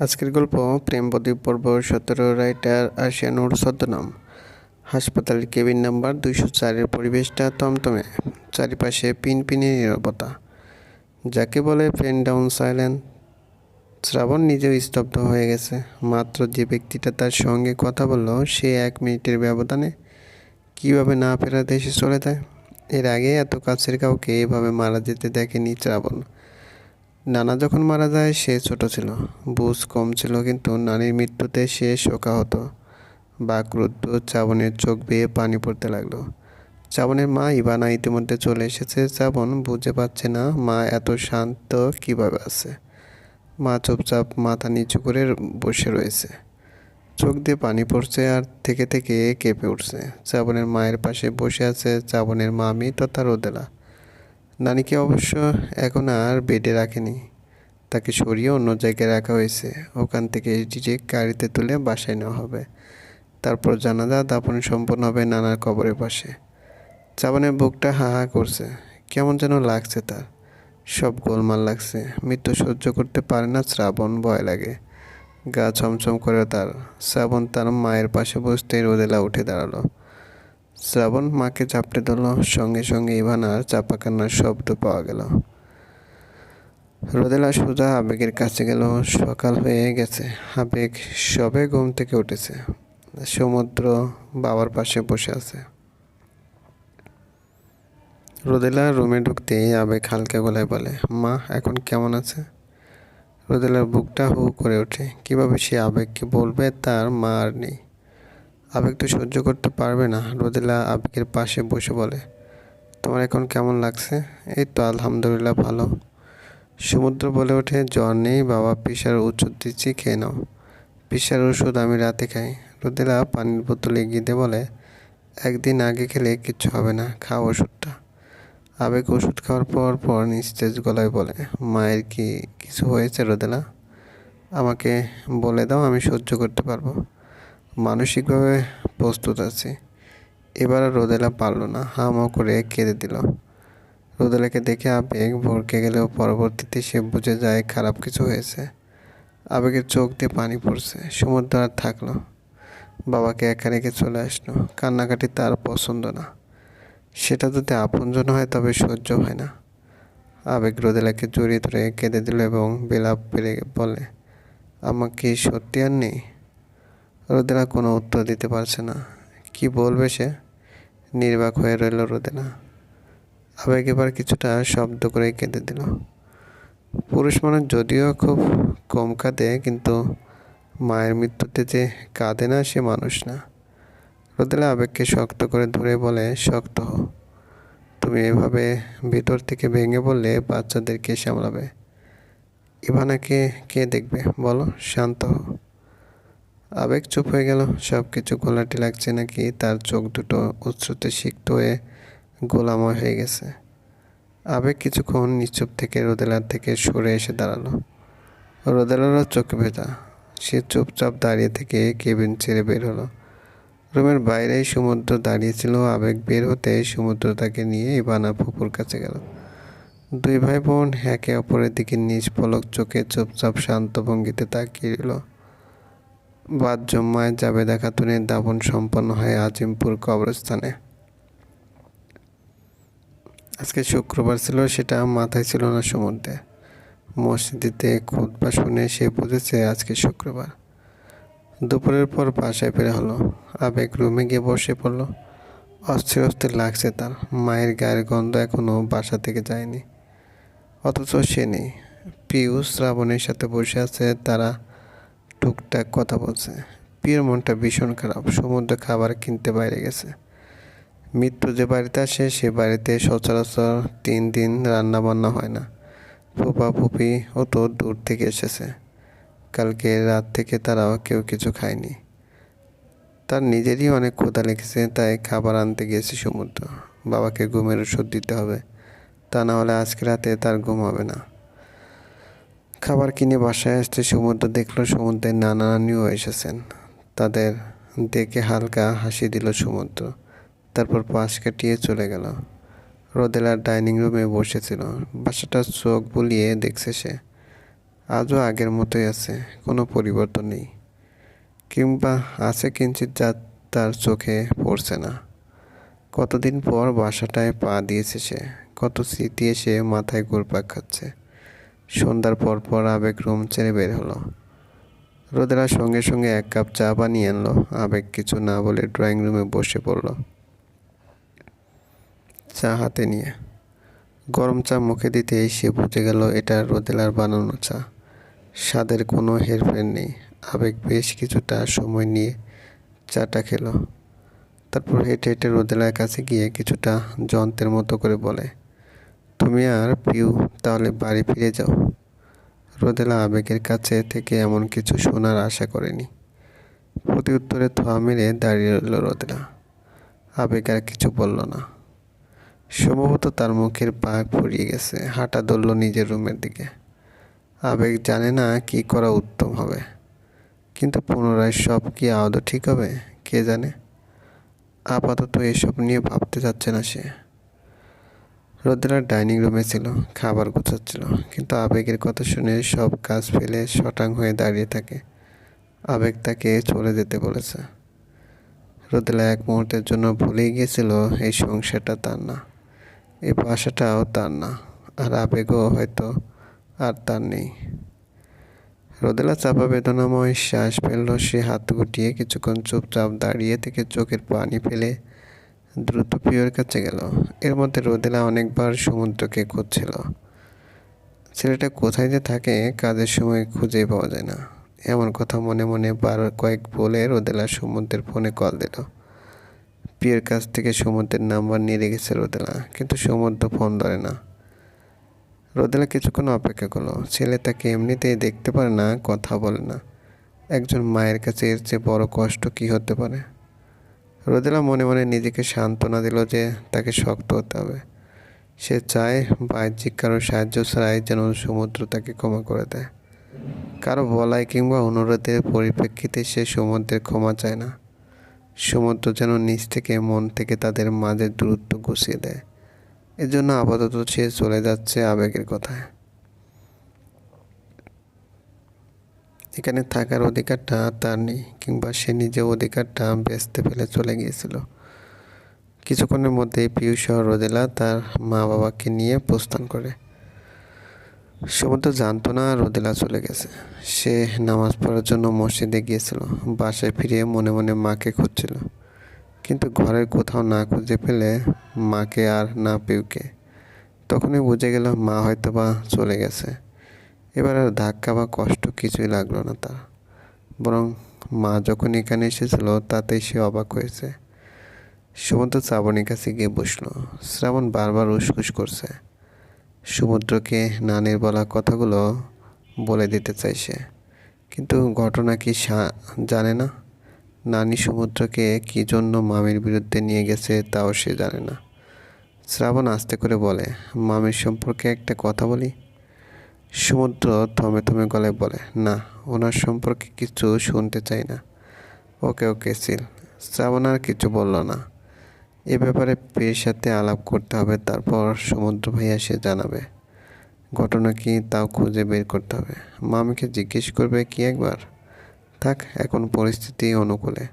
আজকের গল্প, প্রেম পর্ব, সতেরো রাইটার আশিয়ানুর ছদ্মনাম। হাসপাতালের কেবিন নাম্বার দুইশো চারের পরিবেশটা তমতমে, চারিপাশে পিনপিনে নীরবতা। যাকে বলে পেন ডাউন সাইলেন্ট। শ্রাবণ নিজেও স্তব্ধ হয়ে গেছে। মাত্র যে ব্যক্তিটা তার সঙ্গে কথা বলল, সে এক মিনিটের ব্যবধানে কীভাবে না ফেরা দেশে চলে যায়? এর আগে এত কাছের কাউকে এভাবে মারা যেতে দেখেনি শ্রাবণ। নানা যখন মারা যায়, সে ছোট ছিল। বুঝ কম ছিল, কিন্তু নানির মৃত্যুতে সে শোকা শোকাহত। বাকরুদ্ধ চাবনের চোখ বেয়ে পানি পড়তে লাগল। চাবনের মা ইবানা ইতিমধ্যে চলে এসেছে। চাবন বুঝে পাচ্ছে না, মা এত শান্ত কীভাবে আছে। মা চুপচাপ মাথা নিচু করে বসে রয়েছে। চোখ দিয়ে পানি পড়ছে আর থেকে থেকে কেঁপে উঠছে। চাবনের মায়ের পাশে বসে আছে চাবনের মামি তথা রোদেলা। নানিকে অবশ্য এখন আর বেডে রাখেনি। তাকে সরিয়ে অন্য জায়গায় রাখা হয়েছে। ওখান থেকে ডিরেক্ট গাড়িতে তুলে বাসায় নেওয়া হবে। তারপর জানাজা দাপন সম্পন্ন হবে নানার কবরের পাশে। চাবানের বুকটা হা হা করছে। কেমন যেন লাগছে তার। সব গোলমাল লাগছে। মৃত্যু সহ্য করতে পারে না শ্রাবণ, ভয় লাগে। গা ছমছম করে তার। শ্রাবণ তার মায়ের পাশে বসতেই রোদেলা উঠে দাঁড়াল। শ্রাবণ মাকে চাপটে ধরল, সঙ্গে সঙ্গে ইভানার চাপা কান্নার শব্দ পাওয়া গেল। রোদেলা সোজা আবেগের কাছে গেল, সকাল হয়ে গেছে, আবেগ সবে ঘুম থেকে উঠেছে, সমুদ্র বাবার পাশে বসে আছে। রোদেলা রুমে ঢুকতেই আবেগ হালকা গলায় বলে, মা, এখন কেমন আছে? রোদেলার বুকটা হু করে ওঠে, কীভাবে সে আবেগকে বলবে, তার মা আর নেই। আবেগ তো সহ্য করতে পারবে না। রোদেলা আবেগের পাশে বসে বলে, তোমার এখন কেমন লাগছে? এই তো আলহামদুলিল্লাহ ভালো। সমুদ্র বলে ওঠে, জ্বর নেই বাবা পিসার ওষুধ দিচ্ছি, খেয়ে নাও। পিসার ওষুধ আমি রাতে খাই। রোদেলা পানির বোতল এগিয়ে দিয়ে বলে, একদিন আগে খেলে কিচ্ছু হবে না, খাও ওষুধটা। আবেগ ওষুধ খাওয়ার পর পর নিস্তেজ গলায় বলে, মায়ের কি কিছু হয়েছে রোদেলা? আমাকে বলে দাও, আমি সহ্য করতে পারব। মানসিকভাবে প্রস্তুত আছি। এবার রোদেলা পারল না হামও করে কেঁদে দিল। রোদেলাকে দেখে আবেগ ভরকে গেলেও পরবর্তীতে সে বুঝে যায় খারাপ কিছু হয়েছে। আবেগের চোখ দিয়ে পানি পড়ছে, সমুদ্র আর থাকল। বাবাকে একা রেখে চলে আসলো, কান্নাকাটি তার পছন্দ না। সেটা যদি আপনজন হয় তবে সহ্য হয় না। আবেগ রোদেলাকে জড়িয়ে ধরে কেঁদে দিল এবং বিলাপ পেরে বলে, আমাকে সত্যি আর নেই? রোদেলা কোনো উত্তর দিতে পারছে না। কি বলবে সে? নির্বাক হয়ে রইল রোদেলা। আবেগ এবার কিছুটা শব্দ করে কেঁদে দিল। পুরুষ মানুষ যদিও খুব কম কাঁদে, কিন্তু মায়ের মৃত্যুতে যে কাঁদে না, সে মানুষ না। রোদেলা আবেগকে শক্ত করে ধরে বলে, শক্ত হও তুমি এভাবে ভিতর থেকে ভেঙে বললে বাচ্চাদেরকে সামলাবে। ইভানাকে কে দেখবে? বলো, শান্ত হও আবেগ চুপ হয়ে গেল। সব কিছু গোলাটি লাগছে নাকি? তার চোখ দুটো উচ্ছ্রুতে সিক্ত হয়ে গোলাময় হয়ে গেছে। আবেগ কিছুক্ষণ নিশ্চুপ থেকে রোদেলার থেকে সরে এসে দাঁড়াল। রোদেলারও চোখে ভেজা। সে চুপচাপ দাঁড়িয়ে থেকে কেবিন ছেড়ে বের হলো। রুমের বাইরেই সমুদ্র দাঁড়িয়েছিল। আবেগ বের হতে সমুদ্র তাকে নিয়ে ইবানা ফুপুর কাছে গেল। দুই ভাই বোন একে অপরের দিকে নিজ পলক চোখে চুপচাপ শান্ত ভঙ্গিতে তাকিয়ে রইল। বাদ জম্মায় জাবেদা খাতুনের দাফন সম্পন্ন হয় আজিমপুর কবরস্থানে। আজকে শুক্রবার ছিল, সেটা মাথায় ছিল না সমুদ্রে। মসজিদে খুতবা শুনে সে বুঝেছে আজকে শুক্রবার। দুপুরের পর বাসায় ফেরা হলো। আবেগ রুমে গিয়ে বসে পড়ল। অস্থির অস্থির লাগছে তার। মায়ের গায়ের গন্ধ এখনও বাসা থেকে যায়নি। অথচ সে নেই। পিয়ুষ শ্রাবণের সাথে বসে আছে তারা টুকটাক কথা বলছে। পিওর মনটা ভীষণ খারাপ। সমুদ্র খাবার কিনতে বাইরে গেছে। মৃত্যু যে বাড়িতে আসে, সে বাড়িতে সচরাচর তিন দিন রান্না বান্না হয় না। ফুপা, ফুপি ও তো দূর থেকে এসেছে। কালকে রাত থেকে তারাও কেউ কিছু খায়নি। তার নিজেরই অনেক ক্ষুধা লেগেছে, তাই খাবার আনতে গিয়েছে সমুদ্র। বাবাকে ঘুমের ওষুধ দিতে হবে। তা না হলে আজকে রাতে তার ঘুম হবে না। খাবার কিনে বাসায় আসতে সমুদ্র দেখল সমুদ্রের নানা নানিও এসেছেন। তাদের দেখে হালকা হাসি দিল সমুদ্র। তারপর পাশ কাটিয়ে চলে গেল। রোদেলার ডাইনিং রুমে বসেছিল। বাসাটা চোখ বুলিয়ে দেখছে সে। আজও আগের মতোই আছে, কোনো পরিবর্তন নেই। কিংবা আছে কিঞ্চিত যা তার চোখে পড়ছে না। কতদিন পর বাসাটায় পা দিয়েছে সে, কত স্মৃতি এসে মাথায় ঘুরপাক খাচ্ছে। সন্ধ্যার পর পর আবেগ রুম ছেড়ে বের হলো। রোদেলা সঙ্গে সঙ্গে এক কাপ চা বানিয়ে আনলো। আবেগ কিছু না বলে ড্রয়িং রুমে বসে পড়ল। চা হাতে নিয়ে। গরম চা মুখে দিতেই সে বুঝে গেল এটা রোদেলার বানানো চা। স্বাদের কোনো হেরফের নেই। আবেগ বেশ কিছুটা সময় নিয়ে চাটা খেলো। তারপর হেঁটে হেঁটে রোদেলার কাছে গিয়ে কিছুটা যন্ত্রের মতো করে বলে তুমি আর পিউ, তাহলে বাড়ি ফিরে যাও। রোদেলা আবেগের কাছে থেকে এমন কিছু শোনার আশা করেনি। প্রতি উত্তরে থোয়া মেরে দাঁড়িয়ে রইল রোদেলা। আবেগ আর কিছু বলল না। সম্ভবত তার মুখের পাক ফুরিয়ে গেছে। হাঁটা ধরল নিজের রুমের দিকে। আবেগ জানে না কি করা উত্তম হবে। কিন্তু পুনরায় সব কি আদৌ ঠিক হবে? কে জানে? আপাতত এসব নিয়ে ভাবতে চাচ্ছে না সে। রোদেলা ডাইনিং রুমে ছিল, খাবার গোছাচ্ছিল, কিন্তু আবেগের কথা শুনে সব কাজ ফেলে শটাং হয়ে দাঁড়িয়ে থাকে। আবেগ তাকে চলে যেতে বলেছে। রোদেলা এক মুহূর্তের জন্য ভুলেই গিয়েছিল, এই সংসারটা তার না, এই বাসাটাও তার না, আর আবেগও হয়তো আর তার নেই। রোদেলা চাপা বেদনাময় শ্বাস ফেলল, সে হাত গুটিয়ে কিছুক্ষণ চুপচাপ দাঁড়িয়ে থেকে চোখের পানি ফেলে দ্রুত প্রিয়র কাছে গেল। এর মধ্যে রোদেলা অনেকবার সমুদ্রকে খুঁজছিল। ছেলেটা কোথায় যে থাকে কাজের সময় খুঁজেই পাওয়া যায় না। এমন কথা মনে মনে বার কয়েক বলে রোদেলা সমুদ্রের ফোনে কল দিল। প্রিয়ের কাছ থেকে সমুদ্রের নাম্বার নিয়ে রেখেছে রোদেলা, কিন্তু সমুদ্র ফোন ধরে না। রোদেলা কিছুক্ষণ অপেক্ষা করল। ছেলে তাকে এমনিতেই দেখতে পারে না, কথা বলে না। একজন মায়ের কাছে এর চেয়ে বড় কষ্ট কি হতে পারে? রোদেলা মনে মনে নিজেকে সান্ত্বনা দিল যে তাকে শক্ত হতে হবে। সে চায় বাহ্যিক কারও সাহায্য ছাড়াই যেন সমুদ্র তাকে ক্ষমা করে দেয়। কারও বলাই কিংবা অনুরোধের পরিপ্রেক্ষিতে সে সমুদ্রের ক্ষমা চায় না। সমুদ্র যেন নিজ থেকে মন থেকে তাদের মাঝে দূরত্ব গুছিয়ে দেয়। এজন্য আপাতত সে চলে যাচ্ছে আবেগের কথায়। এখানে থাকার অধিকারটা তার নেই, কিংবা সে নিজে অধিকারটা বেচতে ফেলে চলে গিয়েছিল। কিছুক্ষণের মধ্যেই পিউ সহ রোদেলা তার মা বাবাকে নিয়ে প্রস্থান করে। সমুদ্র জানতো না রোদেলা চলে গেছে। সে নামাজ পড়ার জন্য মসজিদে গিয়েছিল, বাসায় ফিরে মনে মনে মাকে খুঁজছিল। কিন্তু ঘরের কোথাও না খুঁজে পেলে মাকে আর না পিউকে তখনই বুঝে গেল মা হয়তো বা চলে গেছে। এবার আর ধাক্কা বা কষ্ট কিছুই লাগল না তার। বরং মা যখন এখানে এসেছিল, তাতেই সে অবাক হয়েছে। সমুদ্র শ্রাবণের কাছে গিয়ে বসল। শ্রাবণ বারবার উসকুস করছে। সমুদ্রকে নানির বলা কথাগুলো বলে দিতে চাইছে কিন্তু ঘটনা কি জানে না? নানি সমুদ্রকে কী জন্য মামির বিরুদ্ধে নিয়ে গেছে তাও সে জানে না। শ্রাবণ আস্তে করে বলে, মামির সম্পর্কে একটা কথা বলি? সমুদ্র থমে থমে গলায় বলে, না, ওনার সম্পর্কে কিছু শুনতে চাই না। ওকে ওকে, সিল। শ্রাবণ আর কিছু বলল না। এ ব্যাপারে পেয়ের সাথে আলাপ করতে হবে, তারপর সমুদ্র ভাইয়া সে জানাবে। ঘটনা কি তাও খুঁজে বের করতে হবে। মামিকে জিজ্ঞেস করবে কি একবার? থাক, এখন পরিস্থিতি অনুকূলে।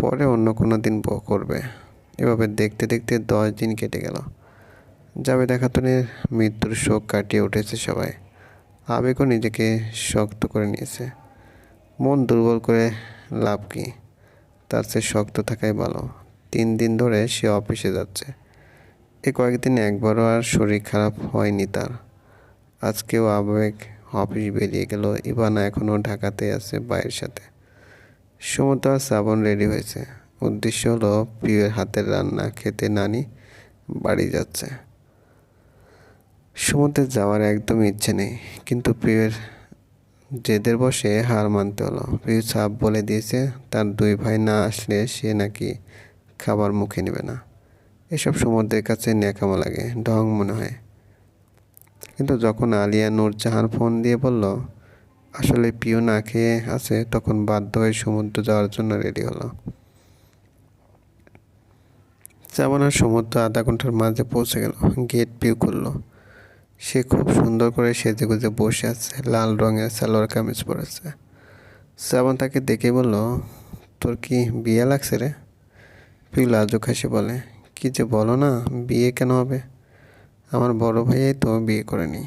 পরে অন্য কোনো দিন করবে। এভাবে দেখতে দেখতে দশ দিন কেটে গেল। জাভেদ খাতুনের মৃত্যুর শোক কাটিয়ে উঠেছে সবাই। আবেগও নিজেকে শক্ত করে নিয়েছে। মন দুর্বল করে লাভ কি? তার সে শক্ত থাকাই ভালো। তিন দিন ধরে সে অফিসে যাচ্ছে। এ কয়েকদিন একবারও আর শরীর খারাপ হয়নি তার। আজকেও আবেগ অফিস বেরিয়ে গেল। ইবানা এখনও ঢাকাতে আছে বাইয়ের সাথে। সমুদ্র শ্রাবণ রেডি হয়েছে। উদ্দেশ্য হলো প্রিয়ের হাতের রান্না খেতে নানি বাড়ি যাচ্ছে। সমুদ্রে যাওয়ার একদম ইচ্ছে নেই। কিন্তু প্রিয়ের জেদের বসে হার মানতে হলো। প্রিয় সাপ বলে দিয়েছে, তার দুই ভাই না আসলে সে নাকি খাবার মুখে নেবে না। এসব সমুদ্রের কাছে ন্যাকামো লাগে, ঢং মনে হয়। কিন্তু যখন আলিয়া নূরজাহান ফোন দিয়ে বলল, আসলে পিও না খেয়ে আছে, তখন বাধ্য হয়ে সমুদ্র যাওয়ার জন্য রেডি হলো। চাবানার সমুদ্র আধা ঘণ্টার মাঝে পৌঁছে গেল। গেট পিউ করল সে খুব সুন্দর করে সেজে গুজে বসে আছে, লাল রঙের সালোয়ার কামিজ পরেছে শ্রাবণ তাকে দেখে বলল, তোর কি বিয়ে লাগছে রে? পিউ লাজুক হাসি বলে, কি যে বলো না, বিয়ে কেন হবে? আমার বড় ভাইয়াই তো বিয়ে করেনি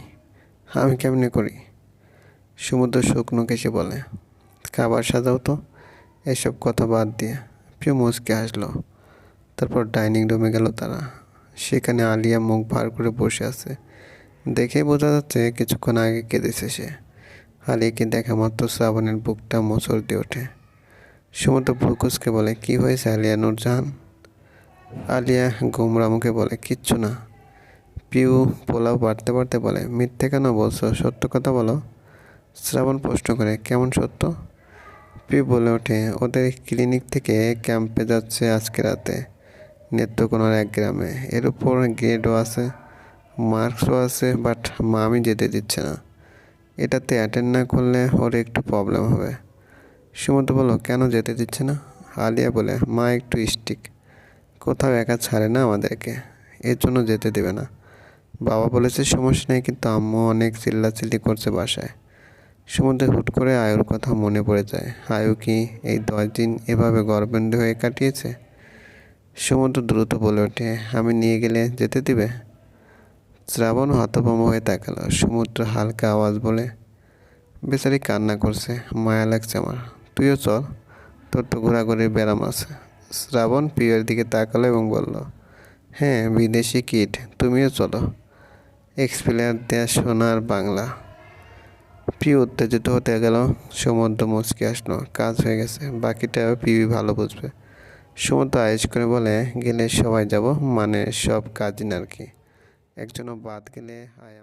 আমি কেমনে করি? সমুদ্র শুকনো কেসে বলে, খাবার সাজাও তো, এসব কথা বাদ দিয়ে। প্রিয় মুচকে আসলো তারপর ডাইনিং রুমে গেল তারা। সেখানে আলিয়া মুখ ভার করে বসে আছে। দেখে বোঝা যাচ্ছে কিছুক্ষণ আগে কেঁদেছে সে। আলিয়াকে দেখা মাত্র শ্রাবণের বুকটা মোচড় দিয়ে ওঠে। সমুদ্র ভ্রুকুসকে বলে, কি হয়েছে আলিয়া নুরজাহান? আলিয়া গোমরা মুখে বলে, কিচ্ছু না। পিউ পোলাও বাড়তে বাড়তে বলে, মিথ্যে কেন বলছো? সত্য কথা বলো। শ্রাবণ প্রশ্ন করে, কেমন সত্য? পিউ বলে ওঠে, ওদের ক্লিনিক থেকে ক্যাম্পে যাচ্ছে আজকে রাতে, নেত্রকোনার এক গ্রামে। এর উপর গ্রেডও আছে। মার্কসও আছে বাট মা আমি যেতে দিচ্ছে না। এটাতে অ্যাটেন্ড না করলে ওর একটু প্রবলেম হবে। সুমন্ত বলো কেন যেতে দিচ্ছে না? আলিয়া বলে, মা একটু স্টিক কোথাও একা ছাড়ে না আমাদেরকে। এর জন্য যেতে দেবে না। বাবা বলেছে, সমস্যা নেই, কিন্তু আম্মু অনেক চিল্লাচিল্লি করছে বাসায়। সমুদ্রে হুট করে আয়ুর কথা মনে পড়ে যায়। আয়ু কি এই দশ দিন এভাবে গর্বেন্ড হয়ে কাটিয়েছে? সমুদ্র দ্রুত বলে ওঠে, আমি নিয়ে গেলে যেতে দিবে? শ্রাবণ হতভম্ব হয়ে তাকালো। সমুদ্র হালকা আওয়াজ বলে, বেচারি কান্না করছে, মায়া লাগছে আমার। তুইও চল, তোর তো ঘোরাঘুরির ব্যারাম আছে। শ্রাবণ প্রিয়ের দিকে তাকালো এবং বলল হ্যাঁ বিদেশি কিট, তুমিও চলো। এক্সপ্লেয়ার দেয়া সোনার বাংলা। প্রিয় উত্তেজিত হতে গেল, সমুদ্র মুচকে আসলো, কাজ হয়ে গেছে বাকিটা পিবি ভালো বুঝবে। সমুদ্র আয়েস করে বলে, গেলে সবাই যাব মানে সব কাজিন আর কি। একজনও বাদ গেলে আই